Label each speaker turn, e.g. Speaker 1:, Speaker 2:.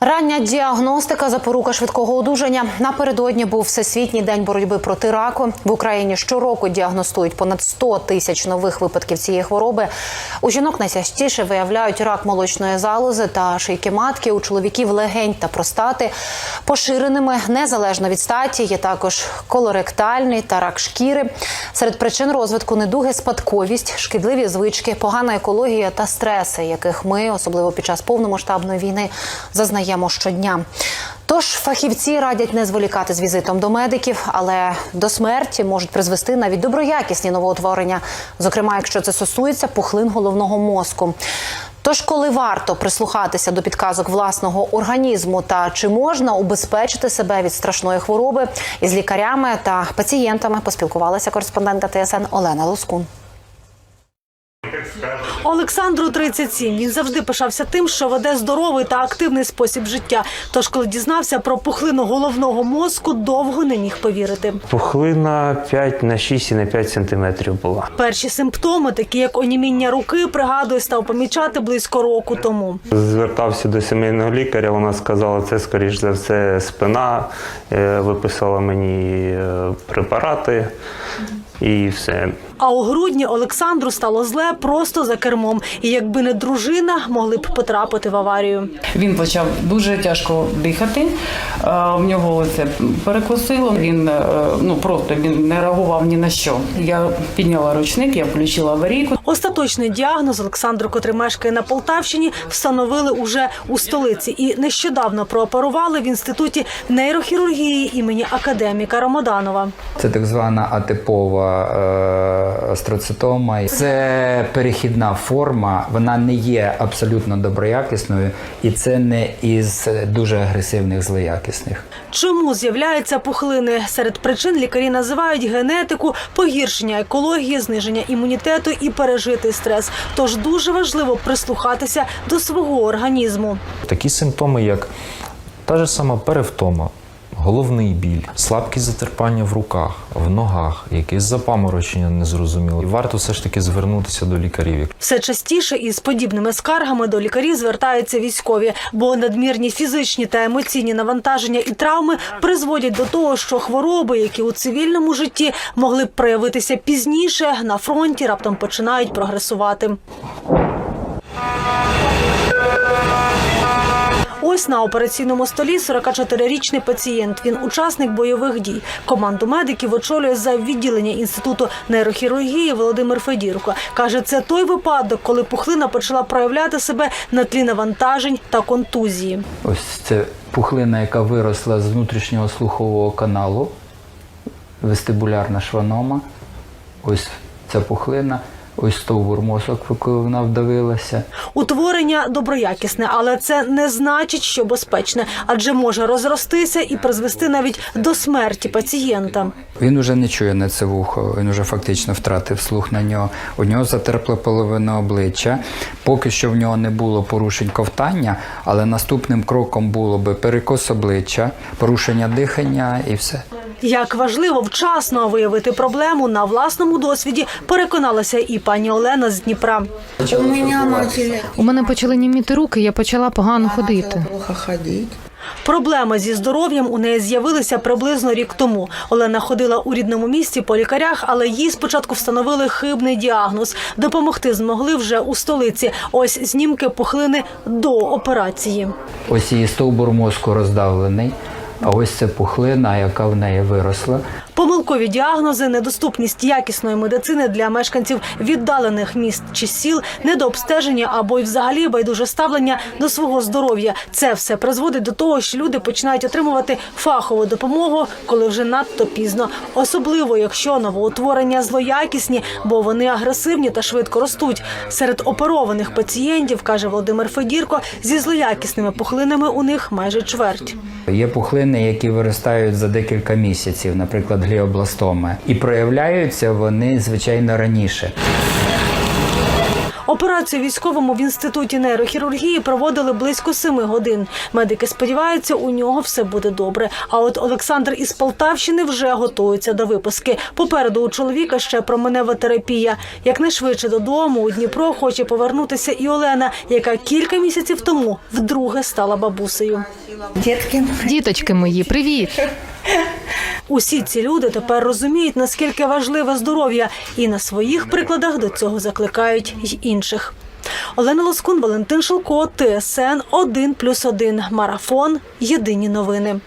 Speaker 1: Рання діагностика запорука швидкого одужання. Напередодні був всесвітній день боротьби проти раку. В Україні щороку діагностують понад 100 тисяч нових випадків цієї хвороби. У жінок найчастіше виявляють рак молочної залози та шийки матки. У чоловіків легень та простати поширеними незалежно від статі. Є також колоректальний та рак шкіри. Серед причин розвитку недуги спадковість, шкідливі звички, погана екологія та стреси, яких ми, особливо під час повномасштабної війни, зазнаємо щодня. Тож фахівці радять не зволікати з візитом до медиків, але до смерті можуть призвести навіть доброякісні новоутворення, зокрема, якщо це стосується пухлин головного мозку. Тож, коли варто прислухатися до підказок власного організму та чи можна убезпечити себе від страшної хвороби, із лікарями та пацієнтами поспілкувалася кореспондентка ТСН Олена Лоскун.
Speaker 2: Олександру 37. Він завжди пишався тим, що веде здоровий та активний спосіб життя. Тож, коли дізнався про пухлину головного мозку, довго не міг повірити.
Speaker 3: Пухлина 5 на 6 і на 5 сантиметрів була.
Speaker 2: Перші симптоми, такі як оніміння руки, пригадує, став помічати близько року тому.
Speaker 3: Звертався до сімейного лікаря. Вона сказала, це скоріш за все спина. Е, Виписала мені е, препарати і все.
Speaker 2: А у грудні Олександру стало зле просто за кермом. І якби не дружина, могли б потрапити в аварію.
Speaker 4: Він почав дуже тяжко дихати. Е, В нього це перекосило. Він е, ну просто він не реагував ні на що. Я підняла ручник, я включила аварійку.
Speaker 2: Остаточний діагноз Олександру, котрий мешкає на Полтавщині, встановили уже у столиці і нещодавно прооперували в інституті нейрохірургії імені академіка Ромоданова.
Speaker 5: Це так звана атипова астроцитома. Це перехідна форма, вона не є абсолютно доброякісною, і це не із дуже агресивних злоякісних.
Speaker 2: Чому з'являються пухлини? Серед причин лікарі називають генетику, погіршення екології, зниження імунітету і пережитий стрес. Тож дуже важливо прислухатися до свого організму.
Speaker 6: Такі симптоми, як та ж сама перевтома, головний біль, слабкість затерпання в руках, в ногах, якесь запаморочення незрозуміле. І варто все ж таки звернутися до лікарів.
Speaker 2: Все частіше із подібними скаргами до лікарів звертаються військові, бо надмірні фізичні та емоційні навантаження і травми призводять до того, що хвороби, які у цивільному житті могли б проявитися пізніше, на фронті раптом починають прогресувати. Ось на операційному столі 44-річний пацієнт. Він учасник бойових дій. Команду медиків очолює за відділення інституту нейрохірургії Володимир Федірко. каже, це той випадок, коли пухлина почала проявляти себе на тлі навантажень та контузії.
Speaker 5: Ось це пухлина, яка виросла з внутрішнього слухового каналу, вестибулярна шванома. Ось ця пухлина, ось стовбур мозок, який вона вдавилася.
Speaker 2: Утворення доброякісне, але це не значить, що безпечне, адже може розростися і призвести навіть до смерті пацієнта.
Speaker 5: Він уже не чує на це вухо, він уже фактично втратив слух на нього. У нього затерпла половина обличчя. Поки що в нього не було порушень ковтання, але наступним кроком було би перекос обличчя, порушення дихання і все.
Speaker 2: Як важливо вчасно виявити проблему на власному досвіді, переконалася і пані Олена з Дніпра.
Speaker 7: У
Speaker 8: мене почали німіти руки, я почала погано ходити.
Speaker 2: Проблеми зі здоров'ям у неї з'явилися приблизно рік тому. Олена ходила у рідному місті по лікарях, але їй спочатку встановили хибний діагноз. Допомогти змогли вже у столиці. Ось знімки пухлини до операції.
Speaker 5: Ось її стовбур мозку роздавлений, а ось це пухлина, яка в неї виросла.
Speaker 2: Помилкові діагнози, недоступність якісної медицини для мешканців віддалених міст чи сіл, недообстеження або й взагалі байдуже ставлення до свого здоров'я. Це все призводить до того, що люди починають отримувати фахову допомогу, коли вже надто пізно, особливо якщо новоутворення злоякісні, бо вони агресивні та швидко ростуть. Серед оперованих пацієнтів каже Володимир Федірко, зі злоякісними пухлинами у них майже чверть.
Speaker 5: Є пухлини, які виростають за декілька місяців, наприклад, гліобластоми, і проявляються вони звичайно раніше.
Speaker 2: Операцію військовому в інституті нейрохірургії проводили близько семи годин. Медики сподіваються, у нього все буде добре. А от Олександр із Полтавщини вже готується до виписки. Попереду у чоловіка ще променева терапія. Якнайшвидше додому у Дніпро хоче повернутися і Олена, яка кілька місяців тому вдруге стала бабусею.
Speaker 7: Детки.
Speaker 8: Діточки мої, привіт!
Speaker 2: Усі ці люди тепер розуміють, наскільки важливе здоров'я, і на своїх прикладах до цього закликають й інших. Олена Лоскун, Валентин Шилко, ТСН 1+,1. Марафон. Єдині новини.